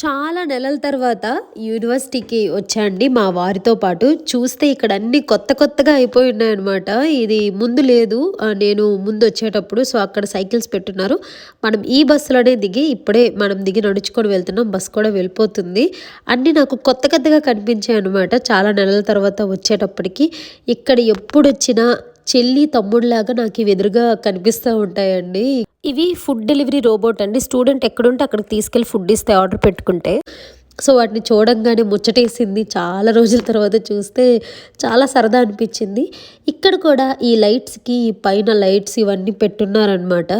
చాలా నెలల తర్వాత యూనివర్సిటీకి వచ్చాండి మా వారితో పాటు. చూస్తే ఇక్కడ అన్ని కొత్త కొత్తగా అయిపోయి ఉన్నాయన్నమాట. ఇది ముందు లేదు నేను ముందు వచ్చేటప్పుడు సో అక్కడ సైకిల్స్ పెట్టున్నారు. మనం ఈ బస్సులోనే దిగి ఇప్పుడే మనం దిగి నడుచుకొని వెళ్తున్నాం బస్సు కూడా వెళ్ళిపోతుంది. అన్నీ నాకు కొత్త కొత్తగా కనిపించాయి అనమాట చాలా నెలల తర్వాత వచ్చేటప్పటికి. ఇక్కడ ఎప్పుడు వచ్చినా చెల్లి తమ్ముడిలాగా నాకు ఇవి ఎదురుగా కనిపిస్తూ ఉంటాయండి. ఇవి ఫుడ్ డెలివరీ రోబోట్ అండి. స్టూడెంట్ ఎక్కడుంటే అక్కడికి తీసుకెళ్ళి ఫుడ్ ఇస్తే ఆర్డర్ పెట్టుకుంటే. సో వాటిని చూడంగానే ముచ్చటేసింది. చాలా రోజుల తర్వాత చూస్తే చాలా సరదా అనిపించింది. ఇక్కడ కూడా ఈ లైట్స్కి ఈ పైన లైట్స్ ఇవన్నీ పెట్టున్నారనమాట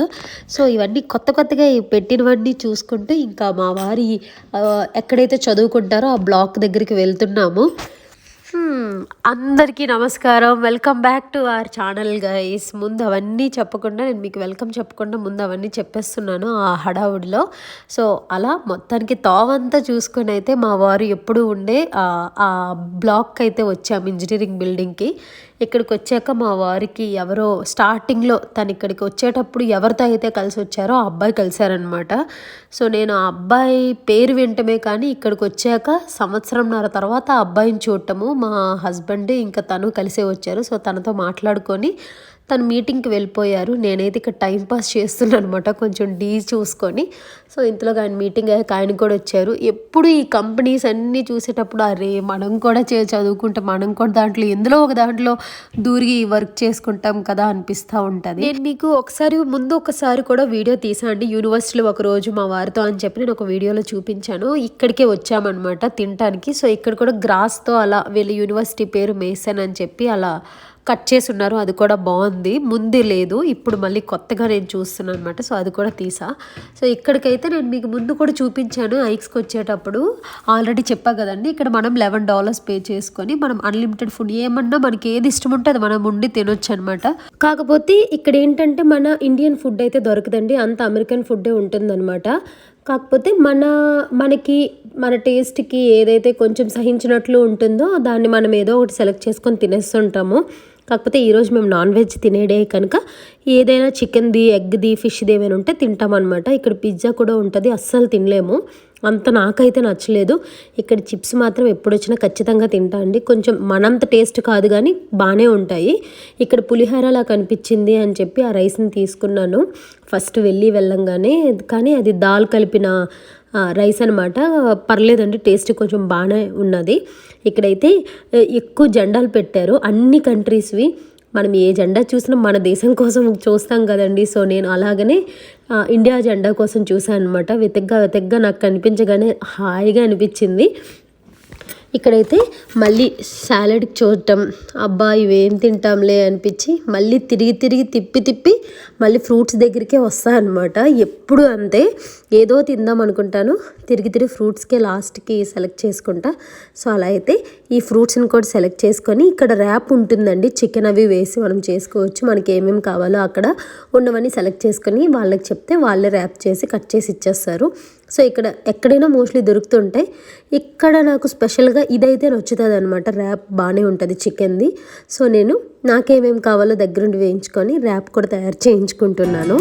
సో ఇవన్నీ కొత్త కొత్తగా పెట్టినవన్నీ చూసుకుంటూ ఇంకా మా వారి ఎక్కడైతే చదువుకుంటారో ఆ బ్లాక్ దగ్గరికి వెళ్తున్నాము. అందరికీ నమస్కారం. Welcome back to our channel guys ముందు అవన్నీ చెప్పకుండా నేను మీకు వెల్కమ్ చెప్పకుండా ముందు అవన్నీ చెప్పేస్తున్నాను ఆ హడావుడిలో. సో అలా మొత్తానికి తోవంతా చూసుకొని అయితే మా వారు ఎప్పుడు ఉండే ఆ- ఆ బ్లాక్ అయితే వచ్చాము ఇంజనీరింగ్ బిల్డింగ్కి ఇక్కడికి వచ్చాక మా వారికి ఎవరో స్టార్టింగ్లో తను ఇక్కడికి వచ్చేటప్పుడు ఎవరితో అయితే కలిసి వచ్చారో ఆ అబ్బాయి కలిశారనమాట సో నేను ఆ అబ్బాయి పేరు వింటమే కానీ ఇక్కడికి వచ్చాక సంవత్సరంన్నర తర్వాత ఆ అబ్బాయిని చూడటము మా హస్బెండ్ ఇంకా తను కలిసే వచ్చారు. సో తనతో మాట్లాడుకొని తను మీటింగ్కి వెళ్ళిపోయారు. నేనైతే ఇక్కడ టైం పాస్ చేస్తున్నాను అనమాట కొంచెం డీ చూసుకొని. సో ఇంతలో ఆయన మీటింగ్ అయ్యాక ఆయన కూడా వచ్చారు. ఎప్పుడు ఈ కంపెనీస్ అన్నీ చూసేటప్పుడు అరే మనం కూడా చే చదువుకుంటాం మనం కూడా దాంట్లో ఎందులో ఒక దాంట్లో దూరిగి వర్క్ చేసుకుంటాం కదా అనిపిస్తూ ఉంటుంది. నేను మీకు ఒకసారి ముందు ఒకసారి కూడా వీడియో తీసాండి యూనివర్సిటీలో ఒక రోజు మా వారితో అని చెప్పి నేను ఒక వీడియోలో చూపించాను. ఇక్కడికే వచ్చామన్నమాట తినటానికి. సో ఇక్కడ కూడా గ్రాస్తో అలా వీళ్ళ యూనివర్సిటీ పేరు మేసన్ అని చెప్పి అలా కట్ చేసి ఉన్నారు అది కూడా బాగుంది. ముందే లేదు ఇప్పుడు మళ్ళీ కొత్తగా నేను చూస్తున్నాను అనమాట సో అది కూడా తీసా. సో ఇక్కడికైతే నేను మీకు ముందు కూడా చూపించాను ఐక్స్కి వచ్చేటప్పుడు. ఆల్రెడీ చెప్పా కదండి ఇక్కడ మనం లెవెన్ డాలర్స్ పే చేసుకొని మనం అన్లిమిటెడ్ ఫుడ్ ఏమన్నా మనకి ఏది ఇష్టం ఉంటే అది మనం ఉండి తినొచ్చు అనమాట కాకపోతే ఇక్కడ ఏంటంటే మన ఇండియన్ ఫుడ్ అయితే దొరకదండి అంత అమెరికన్ ఫుడ్డే ఉంటుందన్నమాట. కాకపోతే మన మనకి మన టేస్ట్కి ఏదైతే కొంచెం సహించినట్లు ఉంటుందో దాన్ని మనం ఏదో ఒకటి సెలెక్ట్ చేసుకొని తినేస్తుంటాము. కాకపోతే ఈరోజు మేము నాన్ వెజ్ తినేడే కనుక ఏదైనా చికెన్ది ఎగ్ది ఫిష్ది ఏమైనా ఉంటే తింటామన్నమాట ఇక్కడ పిజ్జా కూడా ఉంటుంది అస్సలు తినలేము. అంత నాకైతే నచ్చలేదు. ఇక్కడ చిప్స్ మాత్రం ఎప్పుడొచ్చినా ఖచ్చితంగా తింటా అండి. కొంచెం మనంత టేస్ట్ కాదు కానీ బాగానే ఉంటాయి. ఇక్కడ పులిహోరలా కనిపించింది అని చెప్పి ఆ రైస్ని తీసుకున్నాను. ఫస్ట్ వెళ్ళి వెళ్ళంగానే కానీ అది దాల్ కలిపిన రైస్ అనమాట పర్లేదండి టేస్ట్ కొంచెం బాగానే ఉన్నది. ఇక్కడైతే ఎక్కువ జెండాలు పెట్టారు. అన్ని కంట్రీస్వి. మనం ఏ జెండా చూసినా మన దేశం కోసం చూస్తాం కదండి. సో నేను అలాగనే ఇండియా జెండా కోసం చూసాను అనమాట వెతగ్గా వెతగ్గా నాకు కనిపించగానే హాయిగా అనిపించింది. ఇక్కడైతే మళ్ళీ సాలడ్కి చూడటం అబ్బా ఇవేం తింటాంలే అనిపించి మళ్ళీ తిరిగి తిరిగి తిప్పి తిప్పి మళ్ళీ ఫ్రూట్స్ దగ్గరికే వస్తా అనమాట ఎప్పుడు అంతే ఏదో తిందాం అనుకుంటాను. తిరిగి తిరిగి ఫ్రూట్స్కే లాస్ట్కి సెలెక్ట్ చేసుకుంటా. సో అలా అయితే ఈ ఫ్రూట్స్ని కూడా సెలెక్ట్ చేసుకొని ఇక్కడ ర్యాప్ ఉంటుందండి. చికెన్ అవి వేసి మనం చేసుకోవచ్చు. మనకి ఏమేమి కావాలో అక్కడ ఉన్నవన్నీ సెలెక్ట్ చేసుకొని వాళ్ళకి చెప్తే వాళ్ళే ర్యాప్ చేసి కట్ చేసి ఇచ్చేస్తారు. సో ఇక్కడ ఎక్కడైనా మోస్ట్లీ దొరుకుతుంటాయి ఇక్కడ నాకు స్పెషల్గా ఇదైతే నచ్చుతుంది అనమాట ర్యాప్ బాగానే ఉంటుంది చికెన్ది. సో నేను నాకేమేమి కావాలో దగ్గరుండి వేయించుకొని ర్యాప్ కూడా తయారు చేయించుకుంటున్నాను.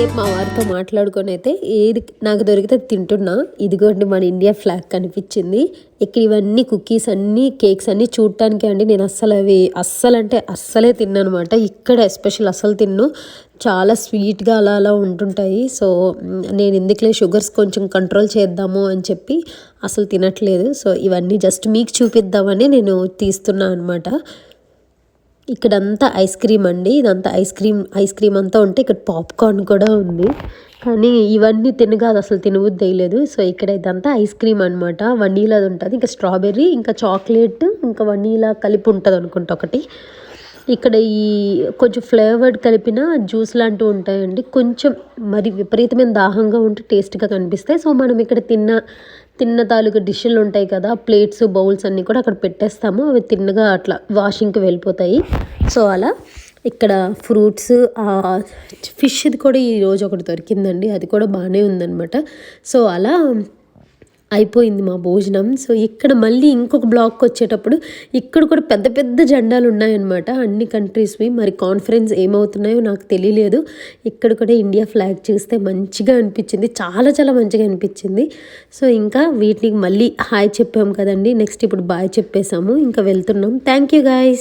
కాసేపు మా వారితో మాట్లాడుకొని అయితే ఏది నాకు దొరికితే తింటున్నా. ఇదిగోండి మన ఇండియా ఫ్లాగ్ కనిపించింది. ఇక్కడ ఇవన్నీ కుకీస్ అన్నీ కేక్స్ అన్నీ చూడటానికి అండి. నేను అస్సలు అవి అస్సలు అంటే అస్సలే తిన్ననమాట. ఇక్కడ ఎస్పెషల్ అస్సలు తిన్ను. చాలా స్వీట్గా అలా అలా ఉంటుంటాయి. సో నేను ఎందుకులే షుగర్స్ కొంచెం కంట్రోల్ చేద్దాము అని చెప్పి అసలు తినట్లేదు. సో ఇవన్నీ జస్ట్ మీకు చూపిద్దామని నేను తీస్తున్నాను అనమాట. ఇక్కడంతా ఐస్ క్రీమ్ అండి. ఇదంతా ఐస్ క్రీమ్ ఐస్ క్రీమ్ అంతా ఉంటే ఇక్కడ పాప్కార్న్ కూడా ఉంది. కానీ ఇవన్నీ తినగాదు అసలు తినబుద్ధి వేయలేదు సో ఇక్కడ ఇదంతా ఐస్ క్రీమ్ అనమాట వనీలాది ఉంటుంది. ఇంకా స్ట్రాబెర్రీ ఇంకా చాక్లెట్ ఇంకా వనీలా కలిపి ఉంటుంది అనుకుంటా ఒకటి. ఇక్కడ ఈ కొంచెం ఫ్లేవర్డ్ కలిపిన జ్యూస్ లాంటివి ఉంటాయండి. కొంచెం మరి విపరీతమైన దాహంగా ఉంటే టేస్ట్గా కనిపిస్తాయి. సో మనం ఇక్కడ తిన్న తిన్న తాలూకు డిష్లు ఉంటాయి కదా ప్లేట్స్ బౌల్స్ అన్నీ కూడా అక్కడ పెట్టేస్తాము. అవి తిన్నగా అట్లా వాషింగ్కి వెళ్ళిపోతాయి. సో అలా ఇక్కడ ఫ్రూట్స్ ఫిష్ది కూడా ఈరోజు ఒకటి దొరికిందండి. అది కూడా బాగానే ఉందన్నమాట. సో అలా అయిపోయింది మా భోజనం. సో ఇక్కడ మళ్ళీ ఇంకొక బ్లాక్ వచ్చేటప్పుడు ఇక్కడ కూడా పెద్ద పెద్ద జెండాలు ఉన్నాయన్నమాట. అన్ని కంట్రీస్వి మరి కాన్ఫరెన్స్ ఏమవుతున్నాయో నాకు తెలియలేదు. ఇక్కడ కూడా ఇండియా ఫ్లాగ్ చూస్తే మంచిగా అనిపించింది. చాలా చాలా మంచిగా అనిపించింది. సో ఇంకా వీటికి మళ్ళీ హాయ్ చెప్పాము కదండి. నెక్స్ట్ ఇప్పుడు బాయ్ చెప్పేసాము ఇంకా వెళ్తున్నాం. Thank you guys